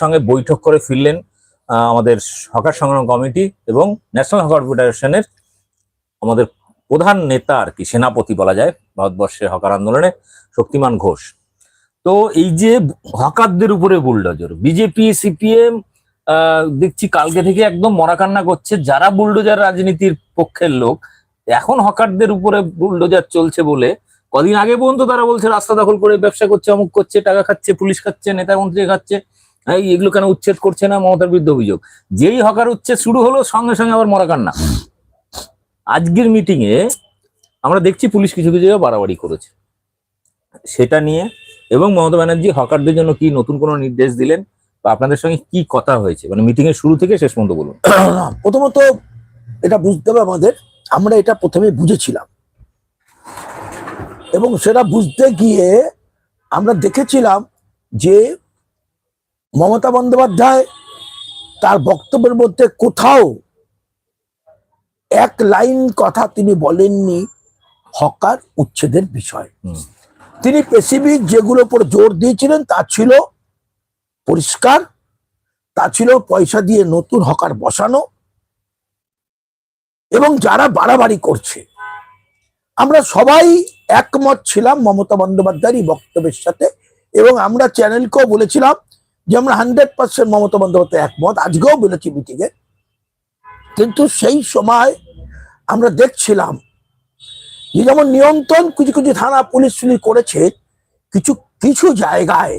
সঙ্গে বৈঠক করে ফিরলেন আমাদের হকার সংগ্রাম কমিটি এবং ন্যাশনাল হকার ফেডারেশনের আমাদের প্রধান নেতা আর কি, সেনাপতি বলা যায় ভারতবর্ষের হকার আন্দোলনে শক্তিমান ঘোষ। তো এই যে হকারদের উপরে বুলডোজার, বিজেপি, সিপিএম দেখছি কালকে থেকে একদম মরাকান্না করছে, যারা বুলডোজার রাজনীতির পক্ষের লোক, এখন হকারদের উপরে বুলডোজার চলছে বলে কদিন আগে পর্যন্ত তারা বলছে, রাস্তা দখল করে ব্যবসা করছে, অমুক করছে, টাকা খাচ্ছে, পুলিশ খাচ্ছে নেতা মন্ত্রী খাচ্ছে। এই এগুলো কেন উচ্ছেদ করছে না মমতার বিরুদ্ধে অভিযোগ? যেই হকার উচ্ছেদ শুরু হলো, সঙ্গে সঙ্গে আবার মরাকান্না আজকের মিটিং এ আমরা দেখছি পুলিশ কিছু কিছু বাড়াবাড়ি করেছে। সেটা নিয়ে এবং মমতা ব্যানার্জি হকারদের জন্য কি নতুন কোনো নির্দেশ দিলেন বা আপনাদের সঙ্গে কি কথা হয়েছে? মানে মিটিং এর শুরু থেকে শেষ পর্যন্ত বলুন। প্রথমত এটা বুঝতে হবে আমাদের, আমরা এটা প্রথমে বুঝেছিলাম। এবং সেটা বুঝতে গিয়ে আমরা দেখেছিলাম যে মমতা বন্দ্যোপাধ্যায় তার বক্তব্যের মধ্যে কোথাও এক লাইন কথা তিনি বলেননি হকার উচ্ছেদের বিষয়। তিনি স্পেসিফিক যেগুলোর উপর জোর দিয়েছিলেন তা ছিল পরিষ্কার তা ছিল পয়সা দিয়ে নতুন হকার বসানো এবং যারা বাড়াবাড়ি করছে। আমরা সবাই একমত ছিলাম মমতা বন্দ্যোপাধ্যায়ের এই বক্তব্যের সাথে এবং আমরা চ্যানেলকেও বলেছিলাম যে আমরা হান্ড্রেড পার্সেন্ট মমতা বন্দ্যোপাধ্যায় একমত। আজকেও বলেছি মিটিংয়ে কিন্তু সেই সময় আমরা দেখছিলাম যে যেমন নিয়ন্ত্রণ কিছু কিছু থানা পুলিশ পুলিশ করেছে কিছু কিছু জায়গায়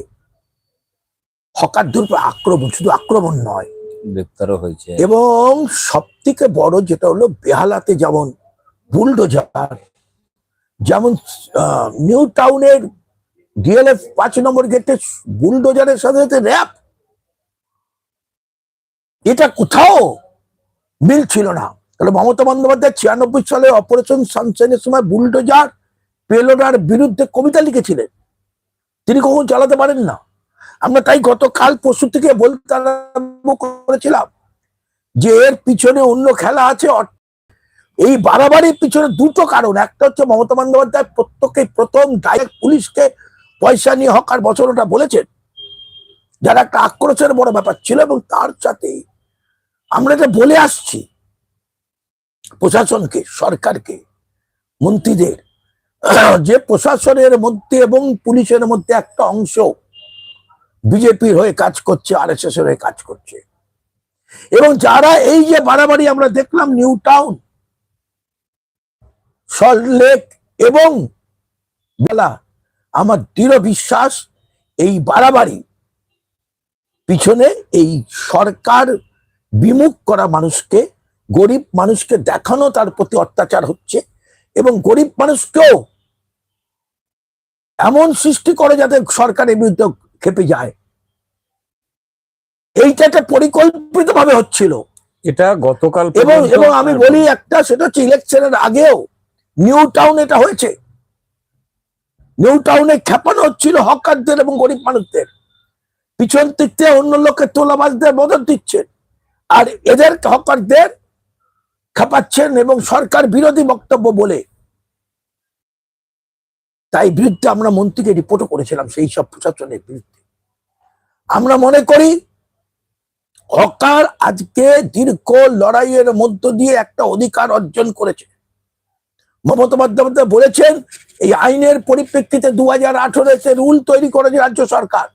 হকারদের উপর আক্রমণ শুধু আক্রমণ নয়। গ্রেপ্তারও হয়েছে। এবং সব থেকে বড় যেটা হলো বেহালাতে যেমন বুলডোজার যেমন নিউ টাউনের ডিএলএফ পাঁচ নম্বর গেটে বুলডোজারের সাথে সাথে র্যাপ এটা কোথাও মিল ছিল না। তাহলে মমতা বন্দ্যোপাধ্যায় ছিয়ানব্বই সালে অপারেশন সানশাইনের সময় বুলডোজার পেলোডার বিরুদ্ধে কবিতা লিখেছিলেন। তিনি কখন চালাতে পারেন না। আমরা তাই গতকাল পরশু থেকে বলতে আরম্ভ করেছিলাম যে এর পিছনে অন্য খেলা আছে। এই বাড়াবাড়ির পিছনে দুটো কারণ। একটা হচ্ছে মমতা বন্দ্যোপাধ্যায় প্রত্যেকে প্রথম ডাইরেক্ট পুলিশকে পয়সা নিয়ে হকার বছরটা বলেছেন। যারা একটা আক্রোশের বড় ব্যাপার ছিল এবং তার সাথে আমরা এটা বলে আসছি। প্রশাসনকে, সরকারকে, মন্ত্রীদের। যে প্রশাসনের মধ্যে এবং পুলিশের মধ্যে একটা অংশ বিজেপির হয়ে কাজ করছে আর এস এর হয়ে কাজ করছে। এবং যারা এই যে বাড়াবাড়ি আমরা দেখলাম, নিউ টাউন, সল্টলেক এবং বেলা আমার দৃঢ় বিশ্বাস এই বাড়াবাড়ি পিছনে এই সরকার বিমুখ করা মানুষকে গরিব মানুষকে দেখানো তার প্রতি অত্যাচার হচ্ছে এবং গরিব মানুষকেও এমন সৃষ্টি করে যাতে সরকারের বিরুদ্ধে খেপে যায়। এইটা একটা পরিকল্পিত ভাবে হচ্ছিল। এটা গতকাল এবং এবং আমি বলি একটা সেটা হচ্ছে ইলেকশনের আগেও নিউ টাউন এটা হয়েছে। নিউ টাউনে খেপানো হচ্ছিল হকারদের এবং গরিব মানুষদের। পিছন দিক থেকে অন্য লোককে তোলাবাজদের মদত দিচ্ছেন আর এদের হকারদের খেপাচ্ছেন এবং সরকার বিরোধী বক্তব্য বলে। তাই বিরুদ্ধে আমরা মন্ত্রীকে রিপোর্টও করেছিলাম সেই সব প্রশাসনের বিরুদ্ধে। আমরা মনে করি, হকার আজকে দীর্ঘ লড়াইয়ের মধ্য দিয়ে একটা অধিকার অর্জন করেছে। মমতা বন্দ্যোপাধ্যায় বলেছেন, এই আইনের পরিপ্রেক্ষিতে দু হাজার আঠারোতে রুল তৈরি করেছে রাজ্য সরকার।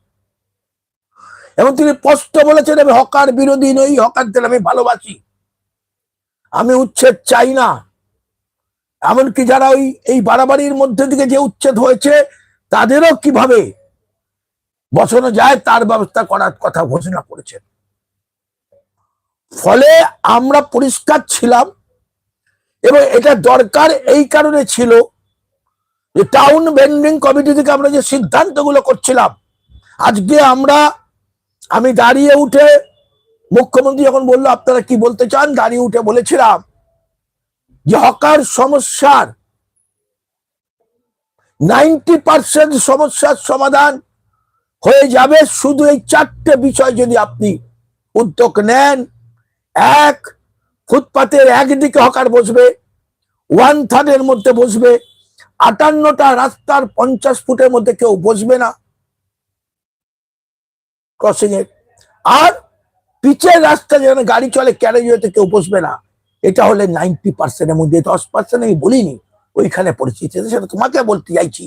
এবং তিনি স্পষ্ট বলেছেন, আমি হকার বিরোধী নই, হকারদের আমি ভালোবাসি। আমি উচ্ছেদ চাই না। এমনকি যারা ওই, এই বাড়াবাড়ির মধ্যে থেকে যে উচ্ছেদ হয়েছে, তাদেরও কীভাবে বসানো যায়, তার ব্যবস্থা করার কথা ঘোষণা করেছেন। ফলে আমরা পরিষ্কার ছিলাম এবং এটা দরকার এই কারণে ছিল যে টাউন বেন্ডিং কমিটি থেকে আমরা যে সিদ্ধান্তগুলো করছিলাম, আজকে আমরা, আমি দাঁড়িয়ে উঠে মুখ্যমন্ত্রী যখন বলল, আপনারা কি বলতে চান? দাঁড়িয়ে উঠে বলেছিলাম যে হকার সমস্যার নাইনটি পার্সেন্ট সমস্যার সমাধান হয়ে যাবে। শুধু এই চারটে বিষয় যদি আপনি উদ্যোগ নেন, এক ফুটপাতের একদিকে হকার বসবে ওয়ান থার্ডের মধ্যে বসবে, আটান্নটা রাস্তার পঞ্চাশ ফুটের মধ্যে কেউ বসবে না। ক্রসিং এর। আর পিচের রাস্তা যেখানে গাড়ি চলে ক্যারেজ হতে কেউ বসবে না। এটা হলে নাইনটি পার্সেন্টের মধ্যে, দশ পার্সেন্ট আমি বলিনি, ওইখানে পরিস্থিতি সেটা তোমাকে বলতে চাইছি।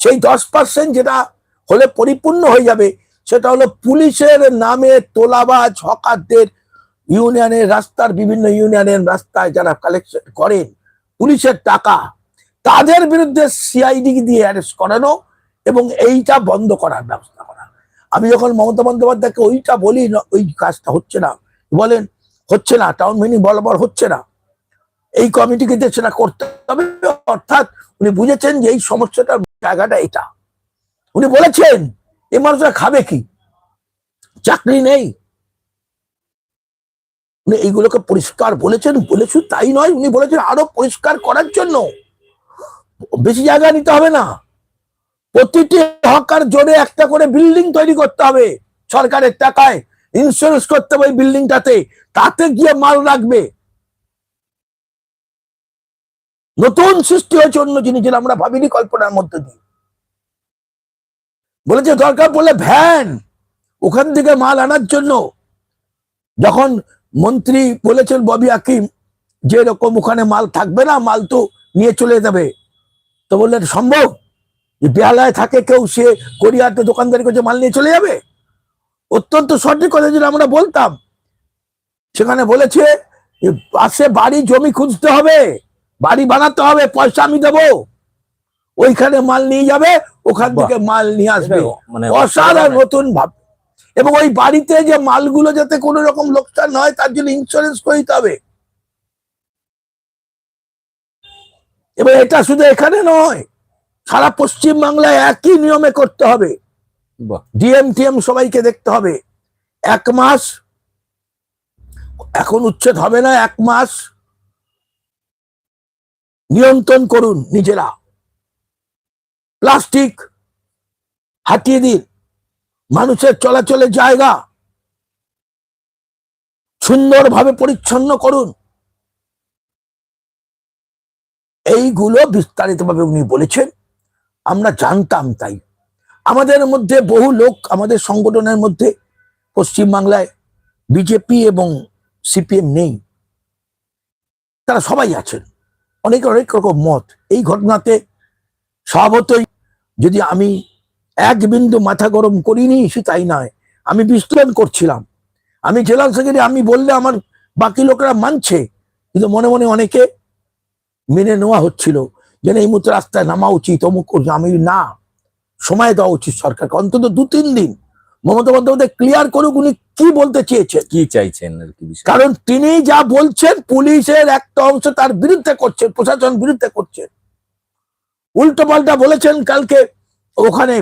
সেই দশ পার্সেন্ট যেটা হলে পরিপূর্ণ হয়ে যাবে, সেটা হলো পুলিশের নামে তোলাবাজ হকারদের ইউনিয়নের রাস্তার বিভিন্ন ইউনিয়নের রাস্তায় যারা কালেকশন করেন, পুলিশের টাকা, তাদের বিরুদ্ধে সিআইডি দিয়ে অ্যারেস্ট করানো এবং এইটা বন্ধ করার ব্যবস্থা করা। আমি যখন মমতা বন্দ্যোপাধ্যায়কে ওইটা বলি ওই কাজটা হচ্ছে না। বলেন, হচ্ছে না টাউন মিটিং বরাবর হচ্ছে না। এই কমিটিকে সেটা করতে হবে, অর্থাৎ উনি বুঝেছেন যে এই সমস্যাটার জায়গাটা এটা। উনি বলেছেন, এ মানুষরা খাবে কি? চাকরি নেই। এইগুলোকে পরিষ্কার বলেছেন বলে শুধু তাই নয়, উনি বলেছেন আরও পরিষ্কার করার জন্য। বেশি জায়গা নিতে হবে না। প্রতিটি হকার জোরে একটা করে বিল্ডিং তৈরি করতে হবে। সরকারের টাকায় ইন্স্যুরেন্স করতে হবে বিল্ডিংটাতে। তাতে গিয়ে মাল রাখবে। নতুন সৃষ্টি হয়েছে অন্য জিনিস আমরা ভাবিনি কল্পনার মধ্যে দিয়ে। বলেছে দরকার পড়লে ভ্যান, ওখান থেকে মাল আনার জন্য। যখন মন্ত্রী বলেছেন ববি আকিম যে এরকম ওখানে মাল থাকবে না মাল তো নিয়ে চলে যাবে। তো বললেন সম্ভব? যে বেহালায় থাকে কেউ সে কোরিয়াতে দোকানদারি করছে মাল নিয়ে চলে যাবে? অত্যন্ত সঠিক কথা যেটা আমরা বলতাম। সেখানে বলেছে যে পাশে বাড়ি জমি খুঁজতে হবে বাড়ি বানাতে হবে পয়সা আমি দেবো। ওইখানে মাল নিয়ে যাবে ওখান থেকে মাল নিয়ে আসবে। মানে অসাধারণ। নতুন ভাব এবং ওই বাড়িতে যে মালগুলো যাতে কোনো রকম লোকসান হয় তার জন্য ইন্স্যুরেন্স করতে হবে। এবার এটা শুধু এখানে নয় সারা পশ্চিম বাংলায় একই নিয়মে করতে হবে। ডিএম টিএম সবাইকে দেখতে হবে। এক মাস এখন উচ্ছেদ হবে না এক মাস নিয়ন্ত্রণ করুন নিজেরা। প্লাস্টিক হাটিয়ে দিন। মানুষের চলাচলের জায়গা। সুন্দরভাবে পরিচ্ছন্ন করুন। এইগুলো বিস্তারিতভাবে উনি বলেছেন। আমরা জানতাম তাই। আমাদের মধ্যে বহু লোক আমাদের সংগঠনের মধ্যে পশ্চিমবাংলায় বিজেপি এবং সিপিএম নেই। তারা সবাই আছেন। অনেক অনেক রকম মত। এই ঘটনাতে স্বভাবতই যদি আমি এক বিন্দু মাথা গরম করিনি সে তাই নয়। আমি বিশ্লেষণ করছিলাম। আমি জেলা সেক্রেটারি আমি বললে আমার বাকি লোকেরা মানছে। কিন্তু মনে মনে অনেকে মেনে নেওয়া হচ্ছিল যে এই মুহূর্তে রাস্তায় নামা উচিত অমুক করছে। আমি না সময় দেওয়া উচিত সরকারকে। অন্তত দু তিন দিন। মমতা বন্দ্যোপাধ্যায় ক্লিয়ার করুক উনি কি বলতে চেয়েছেন। কি চাইছেন আর কি কারণ তিনি যা বলছেন পুলিশের একটা অংশ তার বিরুদ্ধে করছেন প্রশাসন বিরুদ্ধে করছেন উল্টো পাল্টা বলেছেন কালকে ওখানে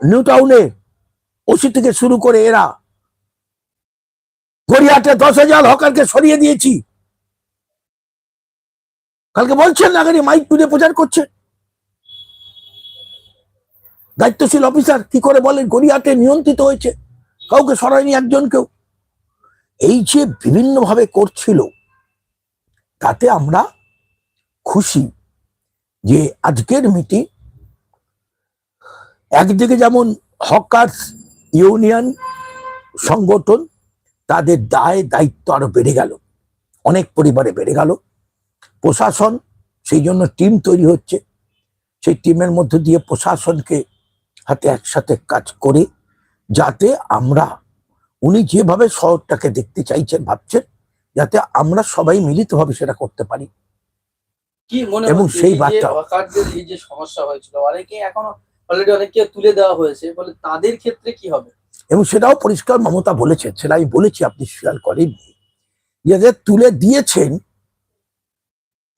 নিউ টাউনে ওসি থেকে শুরু করে এরা। গড়িয়াহাটে দশ হাজার হকারকে সরিয়ে দিয়েছি। কালকে বলছেন নাগারি মাইক তুলে প্রচার করছে। দায়িত্বশীল অফিসার কি করে বলেন? গড়িয়াহাটে নিয়ন্ত্রিত হয়েছে। কাউকে সরায়নি একজনকেও। এই যে বিভিন্নভাবে করছিল, তাতে আমরা খুশি যে আজকের মিটিং একদিকে যেমন হকার্স ইউনিয়ন সংগঠন তাদের দায় দায়িত্ব আরও বেড়ে গেল। অনেক পরিবারে বেড়ে গেল। প্রশাসন সেই জন্য টিম তৈরি হচ্ছে। সেই টিমের মধ্য দিয়ে প্রশাসনকে হাতে একসাথে কাজ করে যাতে আমরা উনি যেভাবে শহরটাকে দেখতে চাইছেন ভাবছেন যাতে আমরা সবাই মিলিতভাবে সেটা করতে পারি। এবং সেই বার্তা- এই যে সমস্যা হয়েছিল? অনেকে এখনও অলরেডি অনেককে তুলে দেওয়া হয়েছে বলে তাদের ক্ষেত্রে কি হবে? এবং সেটাও পরিষ্কার মমতা বলেছেন সেটা আমি বলেছি আপনি স্বীকার করেননি। যাদের তুলে দিয়েছেন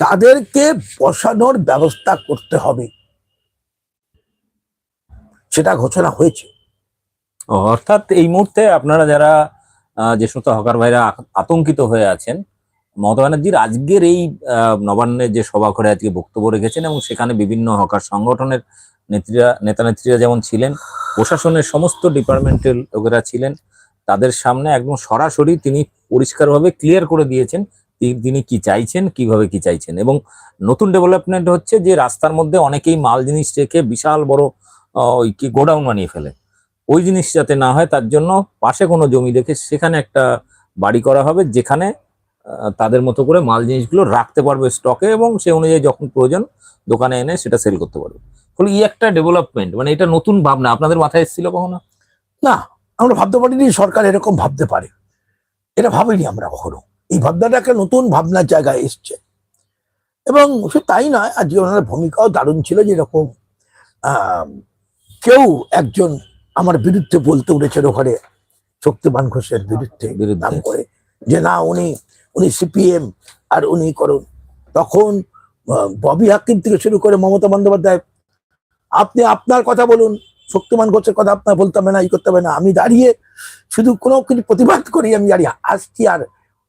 তাদেরকে বসানোর ব্যবস্থা করতে হবে। সেটা ঘোষণা হয়েছে। অর্থাৎ এই মুহূর্তে আপনারা যারা আহ, যে সমস্ত হকার ভাইরা আতঙ্কিত হয়ে আছেন মমতা ব্যানার্জির আজকের এই আহ, নবান্নের যে সভা করে আজকে বক্তব্য রেখেছেন এবং সেখানে বিভিন্ন হকার সংগঠনের নেত্রীরা নেতা নেত্রীরা যেমন ছিলেন, প্রশাসনের সমস্ত ডিপার্টমেন্টের লোকেরা ছিলেন, তাদের সামনে একদম সরাসরি তিনি পরিষ্কারভাবে ক্লিয়ার করে দিয়েছেন তিনি কি চাইছেন, কীভাবে কি চাইছেন এবং নতুন ডেভেলপমেন্ট হচ্ছে যে রাস্তার মধ্যে অনেকেই মাল জিনিস রেখে বিশাল বড় ওই কি গোডাউন বানিয়ে ফেলে। ওই জিনিস যাতে না হয় তার জন্য পাশে কোনো জমি দেখে সেখানে একটা বাড়ি করা হবে যেখানে তাদের মতো করে মাল জিনিসগুলো রাখতে পারবে স্টকে এবং সে অনুযায়ী যখন প্রয়োজন দোকানে এনে সেটা সেল করতে পারবে। ফলে এই একটা ডেভেলপমেন্ট মানে এটা নতুন ভাবনা। আপনাদের মাথায় এসেছিল কখনো? না আমরা ভাবতে পারিনি সরকার এরকম ভাবতে পারে। এটা ভাবিনি আমরা কখনো। এই ভাবনাটা একটা নতুন ভাবনার জায়গায় এসছে। এবং শুধু তাই নয় আজকে ওনার ভূমিকাও দারুণ ছিল যেরকম আহ, কেউ একজন আমার বিরুদ্ধে বলতে উঠেছেন ওখানে শক্তিমান ঘোষের বিরুদ্ধে বিরুদ্ধে। নাম করে যে না উনি উনি সিপিএম আর উনি করুন। তখন ববি হাকিম থেকে শুরু করে মমতা বন্দ্যোপাধ্যায় আপনি আপনার কথা বলুন শক্তিমান ঘোষের কথা আপনার বলতে হবে না ই করতে হবে না। আমি দাঁড়িয়ে শুধু কোনো কিছু প্রতিবাদ করি আমি দাঁড়িয়ে আসছি আর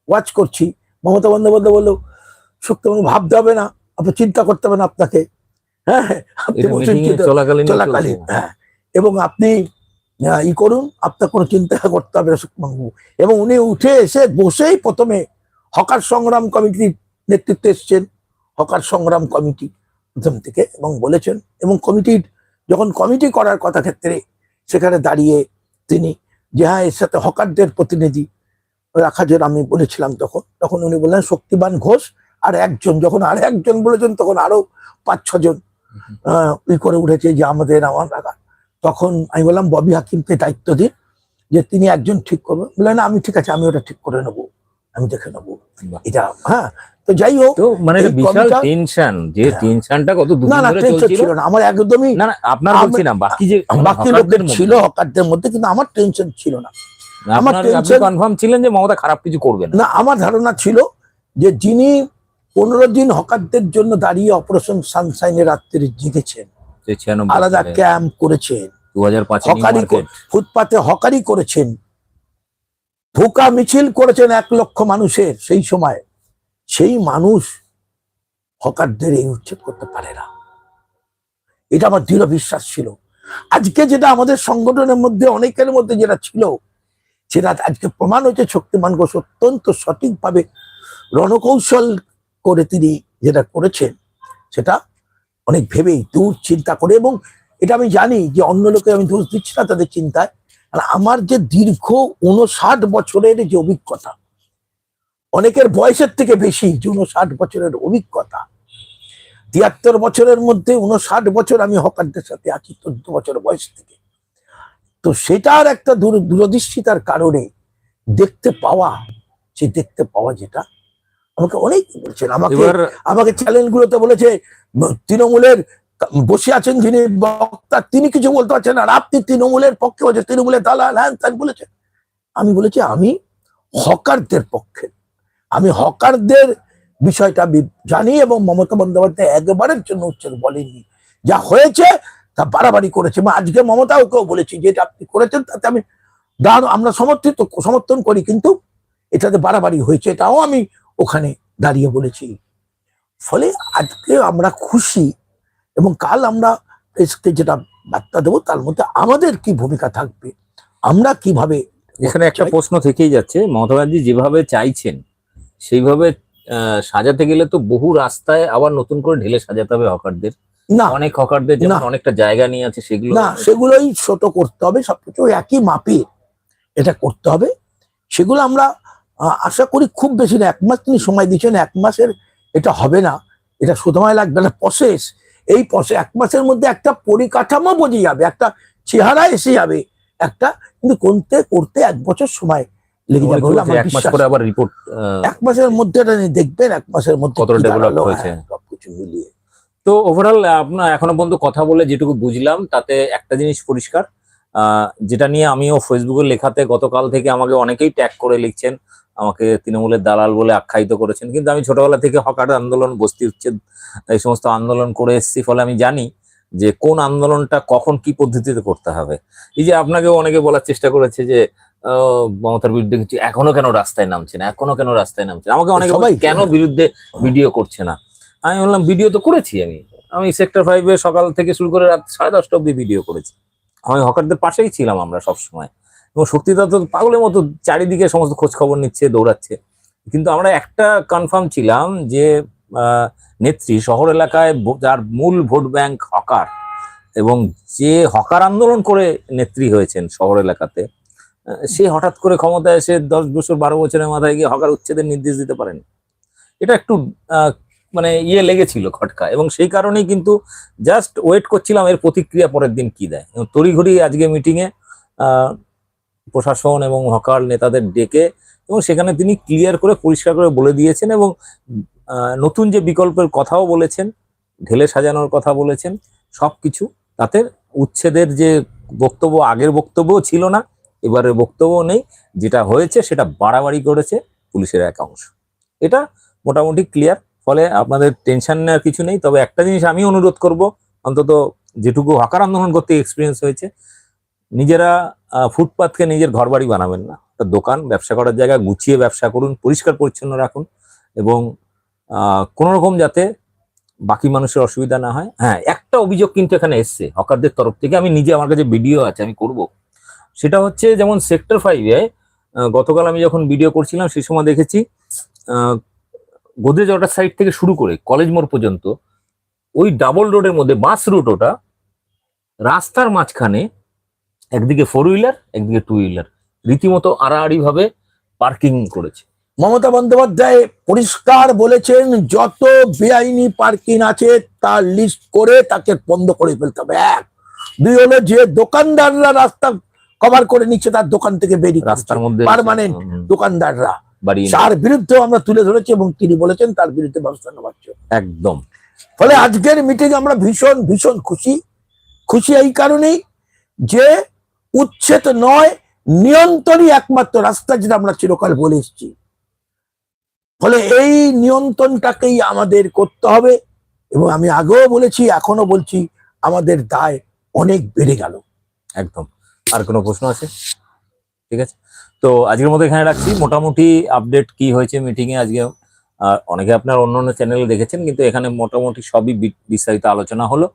ওয়াচ করছি। মমতা বন্দ্যোপাধ্যায় বলল শক্তিমান ভাবতে হবে না আপনি চিন্তা করতে হবে না আপনাকে। হ্যাঁ আপনি চলাকালীন হ্যাঁ। এবং আপনি ই করুন আপনার কোনো চিন্তা করতে হবে না সুকুমারবাবু এবং উনি উঠে এসে বসেই প্রথমে হকার সংগ্রাম কমিটির নেতৃত্বে এসছেন। হকার সংগ্রাম কমিটি। প্রথম থেকে এবং বলেছেন এবং কমিটির যখন কমিটি করার কথা ক্ষেত্রে সেখানে দাঁড়িয়ে তিনি যে হ্যাঁ এর সাথে হকারদের প্রতিনিধি রাখার জন্য আমি বলেছিলাম তখন তখন উনি বললেন শক্তিবান ঘোষ আর একজন। যখন আর একজন বলেছেন, তখন আরও পাঁচ, ছজন ই করে উঠেছে যে আমাদের আমার লাগা তখন আমি বললাম, ববি হাকিমকে দায়িত্ব দিন যে তিনি একজন ঠিক করবেন। বললেন আমি ঠিক আছে, আমি ওটা ঠিক করে নেব। আমি দেখে নেব। এটা হ্যাঁ তো যাই হোক তো মানে বিশাল টেনশন যে হ্যাঁ। টেনশনটা কত না না ধরে টেনশন চলছিল? ছিল না আমার একদমই না না আপনার বলছি না বাকি যে বাকি লোকদের মধ্যে। ছিল হকারদের মধ্যে কিন্তু আমার টেনশন ছিল না। আমার tension- কনফার্ম ছিলেন যে মমতা খারাপ কিছু করবেন না। আমার ধারণা ছিল যে যিনি পনেরো দিন হকারদের জন্য দাঁড়িয়ে অপারেশন সানশাইনের রাত্রে জিতেছেন আলাদা ক্যাম্প করেছেন দু হাজার পাঁচ হকারি কর- ফুটপাতে হকারি করেছেন ভুকা মিছিল করেছেন এক লক্ষ মানুষের সেই সময়। সেই মানুষ হকারদের এই উচ্ছেদ করতে পারে না। এটা আমার দৃঢ় বিশ্বাস ছিল। আজকে যেটা আমাদের সংগঠনের মধ্যে, অনেকের মধ্যে যেটা ছিল, সেটা আজকে প্রমাণ হয়েছে শক্তিমান ঘোষ অত্যন্ত সঠিকভাবে রণকৌশল করে তিনি যেটা করেছেন, সেটা অনেক ভেবেই দূর চিন্তা করে এবং এটা আমি জানি যে অন্য লোকে আমি দোষ দিচ্ছি না তাদের চিন্তায়। আর আমার যে দীর্ঘ উনষাট বছরের যে অভিজ্ঞতা অনেকের বয়সের থেকে বেশি যে উনষাট বছরের অভিজ্ঞতা তিয়াত্তর বছরের মধ্যে উনষাট বছর আমি হকারদের সাথে আছি চোদ্দ বছর বয়স থেকে। তো সেটার একটা দূর দূরদৃষ্টিতার কারণে দেখতে পাওয়া সে দেখতে পাওয়া যেটা আমাকে অনেক বলছেন। আমাকে আমাকে চ্যালেঞ্জ গুলোতে বলেছে তৃণমূলের বসে আছেন যিনি বক্তা, তিনি কিছু বলতে পারছেন আর আপনি তৃণমূলের পক্ষে বলছেন তৃণমূলের দালাল, হ্যান ত্যান বলেছেন আমি বলেছি, আমি হকারদের পক্ষে। আমি হকারদের বিষয়টা জানি এবং মমতা বন্দ্যোপাধ্যায় একবারের জন্য উচ্ছেদ বলেনি যা হয়েছে, তা বাড়াবাড়ি করেছে। আজকে মমতাও কেউ বলেছি যেটা আপনি করেছেন, তাতে আমি দাঁড় আমরা সমর্থিত, সমর্থন করি, কিন্তু এটাতে বাড়াবাড়ি হয়েছে, এটাও আমি ওখানে দাঁড়িয়ে বলেছি। ফলে আজকে আমরা খুশি এবং কাল আমরা প্রেসকে যেটা বার্তা দেবো তার মধ্যে আমাদের কি ভূমিকা থাকবে? আমরা কীভাবে এখানে একটা প্রশ্ন থেকেই যাচ্ছে। মমতা ব্যানার্জি যেভাবে চাইছেন সেইভাবে সাজাতে গেলে তো বহু রাস্তায় আবার নতুন করে ঢেলে সাজাতে হবে হকারদের। না। অনেক হকারদের যেমন। অনেকটা জায়গা নিয়ে আছে সেগুলো না সেগুলোই ছোট করতে হবে সবকিছু একই মাপের এটা করতে হবে। সেগুলো আমরা আশা করি খুব বেশি না এক মাস তিনি সময় দিচ্ছেন এক মাসের এটা হবে না। এটা সময় লাগবে না প্রসেস এই এক মাসের মধ্যে একটা পরিকাঠামো বোঝে যাবে একটা চেহারা এসে যাবে একটা কিন্তু করতে করতে এক বছর সময় লেগে যাবে বলে আমার এক বিশ্বাস। আবার রিপোর্ট এক মাসের মধ্যে এটা দেখবেন এক মাসের মধ্যে হয়েছে। হ্যাঁ, সবকিছু মিলিয়ে তো ওভারঅল আপনার এখনও পর্যন্ত কথা বলে যেটুকু বুঝলাম তাতে একটা জিনিস পরিষ্কার আহ, যেটা নিয়ে আমিও ফেসবুকে লেখাতে গতকাল থেকে আমাকে অনেকেই ট্যাগ করে লিখছেন আমাকে তৃণমূলের দালাল বলে আখ্যায়িত করেছেন। কিন্তু আমি ছোটবেলা থেকে হকার আন্দোলন বস্তি উচ্ছেদ এই সমস্ত আন্দোলন করে এসেছি ফলে আমি জানি যে কোন আন্দোলনটা কখন কি পদ্ধতিতে করতে হবে। এই যে আপনাকেও অনেকে বলার চেষ্টা করেছে যে মমতার বিরুদ্ধে কিছু এখনও কেন রাস্তায় নামছে না এখনও কেন রাস্তায় নামছে না? আমাকে অনেকে সবাই- কেন বিরুদ্ধে ভিডিও করছে না? আমি বললাম ভিডিও তো করেছি আমি। আমি সেক্টর ফাইভে সকাল থেকে শুরু করে রাত সাড়ে দশটা অব্দি ভিডিও করেছি। আমি হকারদের পাশেই ছিলাম আমরা সব সময় এবং শক্তিদা তো পাগলের মতো চারিদিকে সমস্ত খোঁজ খবর নিচ্ছে, দৌড়াচ্ছে। কিন্তু আমরা একটা কনফার্ম ছিলাম যে নেত্রী শহর এলাকায় যার মূল ভোট ব্যাংক হকার এবং যে হকার আন্দোলন করে নেত্রী হয়েছেন শহর এলাকাতে সে হঠাৎ করে ক্ষমতায় এসে দশ বছর, বারো বছরের মাথায় গিয়ে হকার উচ্ছেদের নির্দেশ দিতে পারেন। এটা একটু মানে ইয়ে লেগেছিল খটকা এবং সেই কারণেই কিন্তু জাস্ট ওয়েট করছিলাম এর প্রতিক্রিয়া পরের দিন কি দেয়। তড়িঘড়ি আজকে মিটিংয়ে প্রশাসন এবং হকার নেতাদের ডেকে এবং সেখানে তিনি ক্লিয়ার করে, পরিষ্কার করে বলে দিয়েছেন এবং নতুন যে বিকল্পের কথাও বলেছেন, ঢেলে সাজানোর কথা বলেছেন সব কিছু তাতে উচ্ছেদের যে বক্তব্য, আগের বক্তব্যও ছিল না এবারে বক্তব্য নেই, যেটা হয়েছে সেটা বাড়াবাড়ি করেছে পুলিশের এক অংশ। এটা মোটামুটি ক্লিয়ার ফলে আপনাদের টেনশন নেওয়ার কিছু নেই, তবে একটা জিনিস আমি অনুরোধ করব, অন্তত যেটুকু হকার আন্দোলন করতে এক্সপিরিয়েন্স হয়েছে, নিজেরা ফুটপাথকে নিজের ঘরবাড়ি বানাবেন না। একটা দোকান, ব্যবসা করার জায়গা, গুছিয়ে ব্যবসা করুন, পরিষ্কার পরিচ্ছন্ন রাখুন এবং কোনো রকম যাতে বাকি মানুষের অসুবিধা না হয়। হ্যাঁ একটা অভিযোগ কিন্তু এখানে এসছে হকারদের তরফ থেকে। আমি নিজে আমার কাছে ভিডিও আছে, আমি করব। সেটা হচ্ছে যেমন সেক্টর ফাইভে গতকাল আমি যখন ভিডিও করছিলাম, সেই সময় দেখেছি গোদরেজ ওয়াটার সাইড থেকে শুরু করে কলেজ মোড় পর্যন্ত ওই ডাবল রোডের মধ্যে, বাস রুট ওটা, রাস্তার মাঝখানে একদিকে ফোর হুইলার একদিকে টু হুইলার রীতিমতো আড়াআড়ি ভাবে পার্কিং করেছে। মমতা বন্দ্যোপাধ্যায় পরিষ্কার বলেছেন যত বেআইনি পার্কিং আছে তার লিস্ট করে তাকে বন্ধ করে ফেলতে হবে। এক। দুই হলো যে দোকানদাররা রাস্তা কভার করে নিচ্ছে তার দোকান থেকে বেরিয়ে রাস্তার মধ্যে পার্মানেন্ট দোকানদাররা। তার বিরুদ্ধেও আমরা তুলে ধরেছি এবং তিনি বলেছেন তার বিরুদ্ধে ব্যবস্থা নেওয়া হচ্ছে একদম। ফলে আজকের মিটিং আমরা ভীষণ ভীষণ খুশি। খুশি এই কারণেই যে উচ্ছেদ নয়, নিয়ন্ত্রণই একমাত্র রাস্তা যেটা আমরা চিরকাল বলে এসেছি। ফলে এই নিয়ন্ত্রণটাকেই আমাদের করতে হবে এবং আমি আগেও বলেছি এখনও বলছি, আমাদের দায় অনেক বেড়ে গেল। একদম। আর কোনো প্রশ্ন আছে? ঠিক আছে। তো আজকের মতো এখানে রাখছি। মোটামুটি আপডেট কি হয়েছে মিটিং এ আজকে অনেকে আপনার অন্য অন্য চ্যানেলে দেখেছেন, কিন্তু এখানে মোটামুটি সবই বিস্তারিত আলোচনা হলো।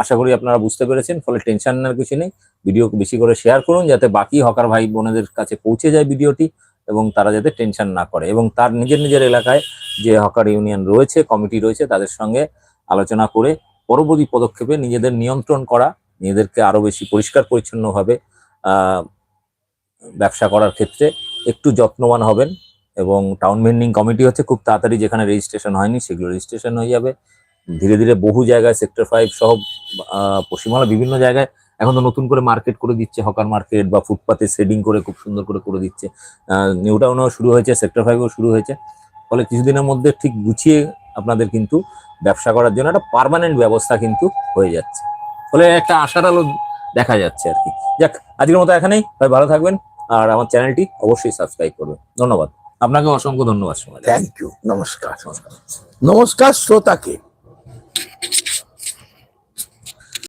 আশা করি আপনারা বুঝতে পেরেছেন, ফলে টেনশন নেওয়ার কিছু নেই। ভিডিও বেশি করে শেয়ার করুন, যাতে বাকি হকার ভাই বোনেদের কাছে পৌঁছে যায় ভিডিওটি এবং তারা যাতে টেনশন না করে এবং তার নিজের নিজের এলাকায় যে হকার ইউনিয়ন রয়েছে, কমিটি রয়েছে, তাদের সঙ্গে আলোচনা করে পরবর্তী পদক্ষেপে নিজেদের নিয়ন্ত্রণ করা, নিজেদেরকে আরও বেশি পরিষ্কার পরিচ্ছন্নভাবে ব্যবসা করার ক্ষেত্রে একটু যত্নবান হবেন এবং টাউন ভেন্ডিং কমিটি হচ্ছে খুব তাড়াতাড়ি যেখানে রেজিস্ট্রেশন হয়নি, সেগুলো রেজিস্ট্রেশন হয়ে যাবে। ধীরে ধীরে বহু জায়গায় সেক্টর ফাইভ সহ পশ্চিমবাংলার বিভিন্ন জায়গায় এখন তো নতুন করে মার্কেট করে দিচ্ছে হকার মার্কেট বা ফুটপাতে শেডিং করে খুব সুন্দর করে করে দিচ্ছে। নিউ টাউনেও শুরু হয়েছে সেক্টর ফাইভেও শুরু হয়েছে। ফলে কিছুদিনের মধ্যে ঠিক গুছিয়ে আপনাদের কিন্তু ব্যবসা করার জন্য একটা পার্মানেন্ট ব্যবস্থা কিন্তু হয়ে যাচ্ছে। ফলে একটা আশার আলো দেখা যাচ্ছে আর কি। যাক, আজকের মতো এখানেই। ভাই ভালো থাকবেন আর আমার চ্যানেলটি অবশ্যই সাবস্ক্রাইব করবেন। ধন্যবাদ। আপনাকে অসংখ্য ধন্যবাদ সময় থ্যাংক ইউ নমস্কার। নমস্কার শ্রোতাকে।